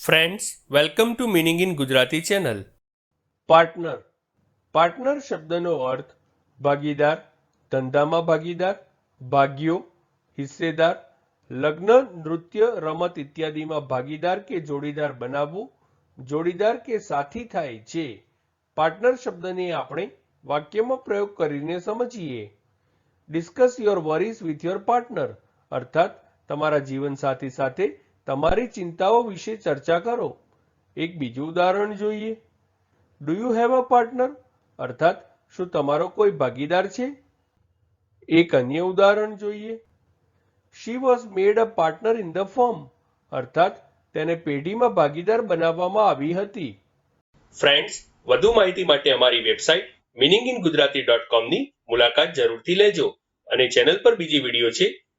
Friends welcome to meaning in Gujarati channel partner partner શબ્દનો અર્થ ભાગીદાર, ધંધામાં ભાગીદાર, ભાગ્યો, હિસ્સેદાર, લગ્ન, નૃત્ય, રમત ઇત્યાદિમાં ભાગીદાર કે જોડીદાર બનાવવું, જોડીદાર કે સાથી થાય છે પાર્ટનર શબ્દને આપણે વાક્યમાં પ્રયોગ કરીને સમજીએ. Discuss your worries with your partner અર્થાત તમારા જીવનસાથી સાથે તમારી ચિંતાઓ વિશે ચર્ચા કરો. એક બીજું ઉદાહરણ જોઈએ. Do you have a partner અર્થાત, શું તમારો કોઈ ભાગીદાર છે? એક અન્ય ઉદાહરણ જોઈએ. She was made a partner in the form અર્થાત, તેને પેઢીમાં ભાગીદાર બનાવવામાં આવી હતી. ફ્રેન્ડ્સ વધુ માહિતી માટે અમારી website meaning in Gujarati dot કોમની મુલાકાત જરૂરથી લેજો અને ચેનલ પર બીજી વીડિયો છે